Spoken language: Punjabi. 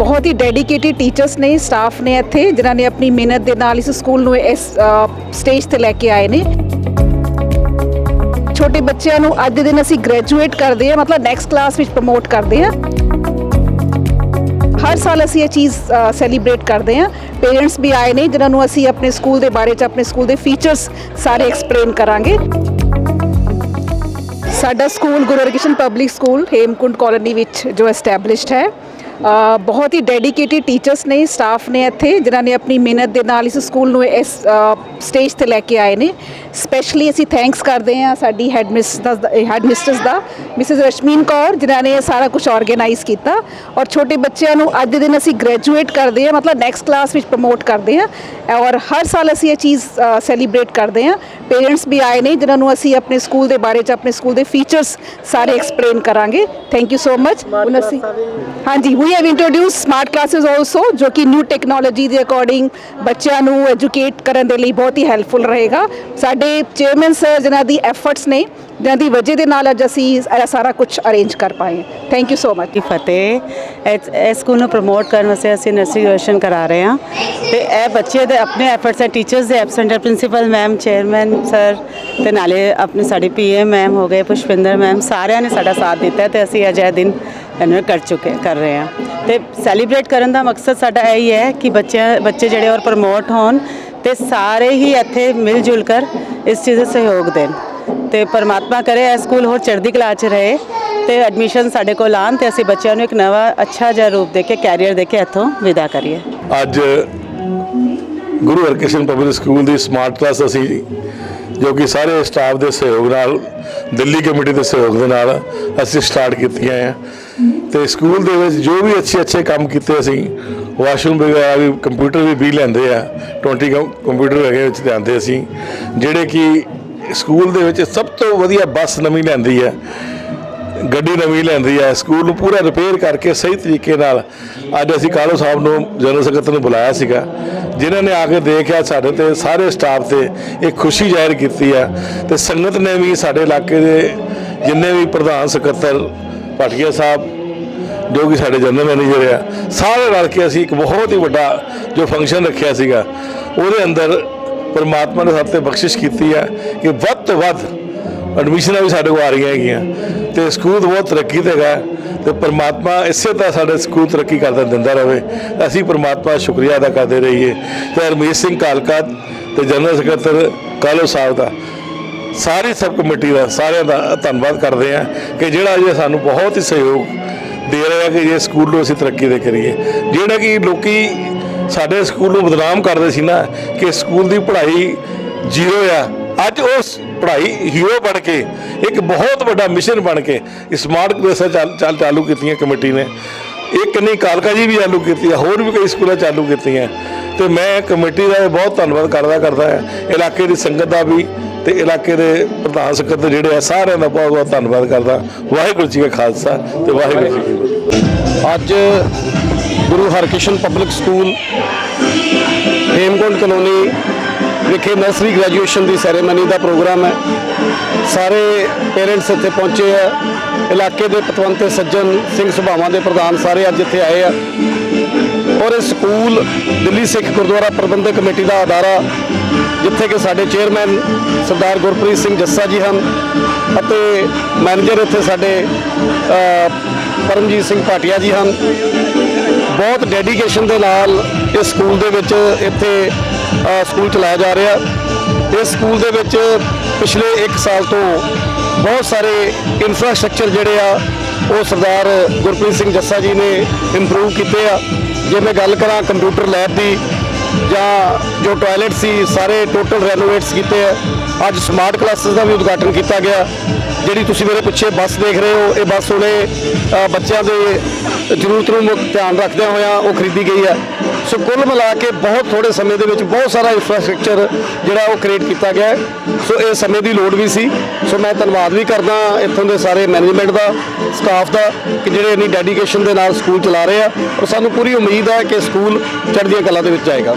ਬਹੁਤ ਹੀ ਡੈਡੀਕੇਟਿਡ ਟੀਚਰਸ ਨੇ ਸਟਾਫ ਨੇ ਇੱਥੇ, ਜਿਨ੍ਹਾਂ ਨੇ ਆਪਣੀ ਮਿਹਨਤ ਦੇ ਨਾਲ ਇਸ ਸਕੂਲ ਨੂੰ ਇਸ ਸਟੇਜ ਤੇ ਲੈ ਕੇ ਆਏ ਨੇ। ਛੋਟੇ ਬੱਚਿਆਂ ਨੂੰ ਅੱਜ ਦੇ ਦਿਨ ਅਸੀਂ ਗ੍ਰੈਜੂਏਟ ਕਰਦੇ ਹਾਂ, ਮਤਲਬ ਨੈਕਸਟ ਕਲਾਸ ਵਿੱਚ ਪ੍ਰਮੋਟ ਕਰਦੇ ਹਾਂ। ਹਰ ਸਾਲ ਅਸੀਂ ਇਹ ਚੀਜ਼ ਸੈਲੀਬ੍ਰੇਟ ਕਰਦੇ ਹਾਂ। ਪੇਰੈਂਟਸ ਵੀ ਆਏ ਨੇ, ਜਿਨ੍ਹਾਂ ਨੂੰ ਅਸੀਂ ਆਪਣੇ ਸਕੂਲ ਦੇ ਬਾਰੇ ਚ, ਆਪਣੇ ਸਕੂਲ ਦੇ ਫੀਚਰਸ ਸਾਰੇ ਐਕਸਪਲੇਨ ਕਰਾਂਗੇ। ਸਾਡਾ school Guru Harkrishan public school Hemkunt colony ਵਿੱਚ ਜੋ ਐਸਟੈਬਲਿਸ਼ਡ ਹੈ। ਬਹੁਤ ਹੀ ਡੈਡੀਕੇਟਿਡ ਟੀਚਰਸ ਨੇ ਸਟਾਫ ਨੇ ਇੱਥੇ ਜਿਨ੍ਹਾਂ ਨੇ ਆਪਣੀ ਮਿਹਨਤ ਦੇ ਨਾਲ ਇਸ ਸਕੂਲ ਨੂੰ ਇਸ ਸਟੇਜ ਤੇ ਲੈ ਕੇ ਆਏ ਨੇ। ਸਪੈਸ਼ਲੀ ਅਸੀਂ ਥੈਂਕਸ ਕਰਦੇ ਹਾਂ ਸਾਡੀ ਹੈਡ ਮਿਸਟਰਸ ਦਾ ਹੈਡ ਮਿਸਟਰਸ ਦਾ ਮਿਸਿਸ ਰਸ਼ਮੀਨ ਕੌਰ ਜਿਨ੍ਹਾਂ ਨੇ ਸਾਰਾ ਕੁਝ ਆਰਗੇਨਾਈਜ਼ ਕੀਤਾ। ਔਰ ਛੋਟੇ ਬੱਚਿਆਂ ਨੂੰ ਅੱਜ ਦੇ ਦਿਨ ਅਸੀਂ ਗ੍ਰੈਜੂਏਟ ਕਰਦੇ ਹਾਂ ਮਤਲਬ ਨੈਕਸਟ ਕਲਾਸ ਵਿੱਚ ਪ੍ਰਮੋਟ ਕਰਦੇ ਹਾਂ। ਔਰ ਹਰ ਸਾਲ ਅਸੀਂ ਇਹ ਚੀਜ਼ ਸੈਲੀਬ੍ਰੇਟ ਕਰਦੇ ਹਾਂ। ਪੇਰੈਂਟਸ ਵੀ ਆਏ ਨੇ ਜਿਨ੍ਹਾਂ ਨੂੰ ਅਸੀਂ ਆਪਣੇ ਸਕੂਲ ਦੇ ਬਾਰੇ ਚ ਆਪਣੇ ਸਕੂਲ ਦੇ ਫੀਚਰਸ ਸਾਰੇ ਐਕਸਪਲੇਨ ਕਰਾਂਗੇ। ਥੈਂਕ ਯੂ ਸੋ ਮਚ ਹੁਣ ਅਸੀਂ ਹਾਂਜੀ we have introduce smart classes also ਜੋ ਕਿ ਨਿਊ ਟੈਕਨੋਲੋਜੀ ਦੇ ਅਕੋਰਡਿੰਗ ਬੱਚਿਆਂ ਨੂੰ ਐਜੂਕੇਟ ਕਰਨ ਦੇ ਲਈ ਬਹੁਤ ਹੀ ਹੈਲਪਫੁਲ ਰਹੇਗਾ ਸਾਡੇ ਚੇਅਰਮੈਨ ਸਰ ਜਿਨ੍ਹਾਂ ਦੀ ਐਫਰਟਸ ਨੇ ਦੀ ਵਜ੍ਹਾ ਦੇ ਨਾਲ ਅੱਜ ਅਸੀਂ ਇਹ ਸਾਰਾ ਕੁਝ ਅਰੇਂਜ ਕਰ ਪਾਏ ਥੈਂਕ ਯੂ ਸੋ ਮਚ ਦੀ ਫਤਿਹ। ਇਸ ਸਕੂਲ ਨੂੰ ਪ੍ਰਮੋਟ ਕਰਨ ਵਾਸਤੇ ਅਸੀਂ ਨਰਸਰੀ ਗ੍ਰੈਜੂਏਸ਼ਨ ਕਰਾ ਰਹੇ ਹਾਂ। ਤੇ ਇਹ ਬੱਚੇ ਦੇ ਆਪਣੇ ਐਫਰਟਸ ਹੈ ਟੀਚਰਸ ਦੇ ਐਬਸੈਂਟ ਹੈ। ਪ੍ਰਿੰਸੀਪਲ ਮੈਮ ਚੇਅਰਮੈਨ ਸਰ ਤੇ ਨਾਲੇ ਆਪਣੇ ਸਾਡੇ ਪੀਏ ਮੈਮ ਹੋ ਗਏ, ਪੁਸ਼ਪਿੰਦਰ ਮੈਮ ਸਾਰਿਆਂ ਨੇ ਸਾਡਾ ਸਾਥ ਦਿੱਤਾ ਹੈ ਤੇ ਅਸੀਂ ਅੱਜ ਇਹ ਦਿਨ ਇਹਨੂੰ ਕਰ ਚੁੱਕੇ, ਕਰ ਰਹੇ ਹਾਂ। ਤੇ ਸੈਲੀਬ੍ਰੇਟ ਕਰਨ ਦਾ ਮਕਸਦ ਸਾਡਾ ਇਹ ਹੀ ਹੈ ਕਿ ਬੱਚਿਆਂ, ਬੱਚੇ ਜਿਹੜੇ ਔਰ ਪ੍ਰਮੋਟ ਹੋਣ ਤੇ ਸਾਰੇ ਹੀ ਇੱਥੇ ਮਿਲ ਜੁਲ ਕਰ ਇਸ ਚੀਜ਼ ਦਾ ਸਹਿਯੋਗ ਦੇਣ। ਤੇ ਪਰਮਾਤਮਾ ਕਰੇ, ਇਹ ਸਕੂਲ ਹੋਰ ਚੜ੍ਹਦੀ ਕਲਾ 'ਚ ਰਹੇ ਤੇ ਐਡਮਿਸ਼ਨ ਸਾਡੇ ਕੋਲ ਆਉਣ ਤੇ ਅਸੀਂ ਬੱਚਿਆਂ ਨੂੰ ਇੱਕ ਨਵਾਂ ਅੱਛਾ ਜਿਹਾ ਰੂਪ ਦੇ ਕੇ ਕੈਰੀਅਰ ਦੇ ਕੇ ਇੱਥੋਂ ਵਿਦਾ ਕਰੀਏ। ਅੱਜ ਗੁਰੂ ਹਰਕ੍ਰਿਸ਼ਨ ਪਬਲਿਕ ਸਕੂਲ ਦੀ ਸਮਾਰਟ ਕਲਾਸ ਅਸੀਂ, ਜੋ ਕਿ ਸਾਰੇ ਸਟਾਫ ਦੇ ਸਹਿਯੋਗ ਨਾਲ, ਦਿੱਲੀ ਕਮੇਟੀ ਦੇ ਸਹਿਯੋਗ ਦੇ ਨਾਲ ਅਸੀਂ ਸਟਾਰਟ ਕੀਤੀਆਂ ਆ। ਤੇ ਸਕੂਲ ਦੇ ਵਿੱਚ ਜੋ ਵੀ ਅੱਛੇ ਅੱਛੇ ਕੰਮ ਕੀਤੇ ਅਸੀਂ ਵਾਸ਼ਰੂਮ ਵਗੈਰਾ ਵੀ ਕੰਪਿਊਟਰ ਵੀ ਵੀ ਲੈਂਦੇ ਆ। 20 ਕੰਪਿਊਟਰ ਵਗੈਰਾ ਵਿੱਚ ਲਿਆਂਦੇ ਅਸੀਂ, ਜਿਹੜੇ ਕਿ ਸਕੂਲ ਦੇ ਵਿੱਚ ਸਭ ਤੋਂ ਵਧੀਆ ਬੱਸ ਨਵੀਂ ਲੈਂਦੀ ਹੈ। ਗੱਡੀ ਨਵੀਂ ਲੈਂਦੀ ਹੈ। ਸਕੂਲ ਨੂੰ ਪੂਰਾ ਰਿਪੇਅਰ ਕਰਕੇ ਸਹੀ ਤਰੀਕੇ ਨਾਲ ਅੱਜ ਅਸੀਂ ਕਾਲੋ ਸਾਹਿਬ ਨੂੰ, ਜਨਰਲ ਸਕੱਤਰ ਨੂੰ ਬੁਲਾਇਆ ਸੀਗਾ, ਜਿਨ੍ਹਾਂ ਨੇ ਆ ਕੇ ਦੇਖਿਆ ਸਾਡੇ ਤੇ, ਸਾਰੇ ਸਟਾਫ ਤੇ ਇਹ ਖੁਸ਼ੀ ਜ਼ਾਹਿਰ ਕੀਤੀ ਆ ਤੇ ਸੰਗਤ ਨੇ ਵੀ ਸਾਡੇ ਇਲਾਕੇ ਦੇ ਜਿੰਨੇ ਵੀ ਪ੍ਰਧਾਨ ਸਕੱਤਰ, ਭਾਟੀਆ ਸਾਹਿਬ, ਜੋ ਕਿ ਸਾਡੇ ਜਨਰਲ ਮੈਨੇਜਰ ਆ, ਸਾਰੇ ਰਲ ਕੇ ਅਸੀਂ ਇੱਕ ਬਹੁਤ ਹੀ ਵੱਡਾ ਜੋ ਫੰਕਸ਼ਨ ਰੱਖਿਆ ਸੀਗਾ, ਉਹਦੇ ਅੰਦਰ ਪਰਮਾਤਮਾ ਨੇ ਸਾਡੇ ਤੇ ਬਖਸ਼ਿਸ਼ ਕੀਤੀ ਹੈ ਕਿ ਵੱਧ ਤੋਂ ਵੱਧ ਐਡਮਿਸ਼ਨਾਂ ਵੀ ਸਾਡੇ ਕੋਲ ਆ ਰਹੀਆਂ ਹੈਗੀਆਂ ਤੇ ਸਕੂਲ ਬਹੁਤ ਤਰੱਕੀ ਤੇ ਹੈਗਾ ਤੇ ਪਰਮਾਤਮਾ ਇਸੇ ਤਰ੍ਹਾਂ ਸਾਡੇ ਸਕੂਲ ਤਰੱਕੀ ਕਰਦਾ ਦਿੰਦਾ ਰਹੇ। ਅਸੀਂ ਪਰਮਾਤਮਾ ਦਾ ਸ਼ੁਕਰੀਆ ਅਦਾ ਕਰਦੇ ਰਹੀਏ। ਤੇ ਹਰਮੀਤ ਸਿੰਘ ਕਾਲਕਾ ਤੇ ਜਨਰਲ ਸਕੱਤਰ ਕਾਲੋ ਸਾਹਿਬ ਦਾ ਸਾਰੀ ਸਬ ਕਮੇਟੀ ਦਾ ਸਾਰਿਆਂ ਦਾ ਧੰਨਵਾਦ ਕਰਦੇ ਆ ਕਿ ਜਿਹੜਾ ਜੇ ਸਾਨੂੰ ਬਹੁਤ ਹੀ ਸਹਿਯੋਗ ਦੇ ਰਿਹਾ ਕਿ ਜੇ ਸਕੂਲ ਨੂੰ ਅਸੀਂ ਤਰੱਕੀ ਦੇ ਕਰੀਏ। ਜਿਹੜਾ ਕਿ ਲੋਕੀ ਸਾਡੇ ਸਕੂਲ ਨੂੰ ਬਦਨਾਮ ਕਰਦੇ ਸੀ ਨਾ ਕਿ ਸਕੂਲ ਦੀ ਪੜ੍ਹਾਈ ਜ਼ੀਰੋ ਆ। ਅੱਜ ਉਸ ਪੜ੍ਹਾਈ ਹੀਰੋ ਬਣ ਕੇ, ਇੱਕ ਬਹੁਤ ਵੱਡਾ ਮਿਸ਼ਨ ਬਣ ਕੇ ਸਮਾਰਟ ਕਲਾਸਾਂ ਚੱਲ, ਚਾਲੂ ਕੀਤੀਆਂ ਕਮੇਟੀ ਨੇ। ਇੱਕ ਨਹੀਂ ਕਾਲਕਾ ਜੀ ਵੀ ਚਾਲੂ ਕੀਤੀ ਹੈ ਹੋਰ ਵੀ ਕਈ ਸਕੂਲਾਂ ਚਾਲੂ ਕੀਤੀਆਂ। ਤੇ ਮੈਂ ਕਮੇਟੀ ਦਾ ਬਹੁਤ ਧੰਨਵਾਦ ਕਰਦਾ ਕਰਦਾ ਹਾਂ। ਇਲਾਕੇ ਦੀ ਸੰਗਤ ਦਾ ਵੀ ਤੇ ਇਲਾਕੇ ਦੇ ਪ੍ਰਧਾਨ ਸਕੱਤਰ ਜਿਹੜੇ ਆ, ਸਾਰਿਆਂ ਦਾ ਬਹੁਤ ਬਹੁਤ ਧੰਨਵਾਦ ਕਰਦਾ। ਵਾਹਿਗੁਰੂ ਜੀ ਕਾ ਖਾਲਸਾ ਤੇ ਵਾਹਿਗੁਰੂ ਜੀ ਕੀ ਫਤਿਹ। ਅੱਜ Guru Harkrishan public school Hemkund colony ਵਿਖੇ ਨਰਸਰੀ ਗ੍ਰੈਜੂਏਸ਼ਨ ਦੀ ਸੈਰੇਮਨੀ ਦਾ ਪ੍ਰੋਗਰਾਮ ਹੈ। ਸਾਰੇ ਪੇਰੈਂਟਸ ਇੱਥੇ ਪਹੁੰਚੇ ਆ। ਇਲਾਕੇ ਦੇ ਪਤਵੰਤੇ ਸੱਜਣ, ਸਿੰਘ ਸੁਭਾਵਾਂ ਦੇ ਪ੍ਰਧਾਨ ਸਾਰੇ ਅੱਜ ਇੱਥੇ ਆਏ ਆ। ਔਰ ਇਹ ਸਕੂਲ ਦਿੱਲੀ ਸਿੱਖ ਗੁਰਦੁਆਰਾ ਪ੍ਰਬੰਧਕ ਕਮੇਟੀ ਦਾ ਅਦਾਰਾ, ਜਿੱਥੇ ਕਿ ਸਾਡੇ ਚੇਅਰਮੈਨ ਸਰਦਾਰ ਗੁਰਪ੍ਰੀਤ ਸਿੰਘ ਜੱਸਾ ਜੀ ਹਨ ਅਤੇ ਮੈਨੇਜਰ ਇੱਥੇ ਸਾਡੇ ਪਰਮਜੀਤ ਸਿੰਘ ਭਾਟੀਆ ਜੀ ਹਨ। ਬਹੁਤ ਡੈਡੀਕੇਸ਼ਨ ਦੇ ਨਾਲ ਇਸ ਸਕੂਲ ਦੇ ਵਿੱਚ ਇੱਥੇ ਸਕੂਲ ਚਲਾਇਆ ਜਾ ਰਿਹਾ। ਇਸ ਸਕੂਲ ਦੇ ਵਿੱਚ ਪਿਛਲੇ 1 ਸਾਲ ਤੋਂ ਬਹੁਤ ਸਾਰੇ ਇਨਫਰਾਸਟ੍ਰਕਚਰ ਜਿਹੜੇ ਆ, ਉਹ ਸਰਦਾਰ ਗੁਰਪ੍ਰੀਤ ਸਿੰਘ ਜੱਸਾ ਜੀ ਨੇ ਇੰਪਰੂਵ ਕੀਤੇ ਆ। ਜੇ ਮੈਂ ਗੱਲ ਕਰਾਂ ਕੰਪਿਊਟਰ ਲੈਬ ਦੀ, ਜਾਂ ਜੋ ਟਾਇਲਟ ਸੀ, ਸਾਰੇ ਟੋਟਲ ਰੈਨੋਵੇਟਸ ਕੀਤੇ ਆ। ਅੱਜ ਸਮਾਰਟ ਕਲਾਸਿਸ ਦਾ ਵੀ ਉਦਘਾਟਨ ਕੀਤਾ ਗਿਆ। ਜਿਹੜੀ ਤੁਸੀਂ ਮੇਰੇ ਪਿੱਛੇ ਬੱਸ ਦੇਖ ਰਹੇ ਹੋ, ਇਹ ਬੱਸ ਹੁਣੇ ਬੱਚਿਆਂ ਦੇ ਜ਼ਰੂਰਤ ਨੂੰ ਮੁੱਖ ਧਿਆਨ ਰੱਖਦਿਆਂ ਹੋਇਆਂ ਉਹ ਖਰੀਦੀ ਗਈ ਹੈ। ਸੋ ਕੁੱਲ ਮਿਲਾ ਕੇ ਬਹੁਤ ਥੋੜੇ ਸਮੇਂ ਦੇ ਵਿੱਚ ਬਹੁਤ ਸਾਰਾ ਇਨਫਰਾਸਟ੍ਰਕਚਰ ਜਿਹੜਾ ਉਹ ਕ੍ਰੀਏਟ ਕੀਤਾ ਗਿਆ ਸੋ ਇਹ ਸਮੇਂ ਦੀ ਲੋੜ ਵੀ ਸੀ। ਸੋ ਮੈਂ ਧੰਨਵਾਦ ਵੀ ਕਰਦਾ ਇੱਥੋਂ ਦੇ ਸਾਰੇ ਮੈਨੇਜਮੈਂਟ ਦਾ ਸਟਾਫ ਦਾ, ਕਿ ਜਿਹੜੇ ਇੰਨੀ ਡੈਡੀਕੇਸ਼ਨ ਦੇ ਨਾਲ ਸਕੂਲ ਚਲਾ ਰਹੇ ਆ। ਔਰ ਸਾਨੂੰ ਪੂਰੀ ਉਮੀਦ ਹੈ ਕਿ ਸਕੂਲ ਚੜ੍ਹਦੀਆਂ ਕਲਾ ਦੇ ਵਿੱਚ ਜਾਏਗਾ।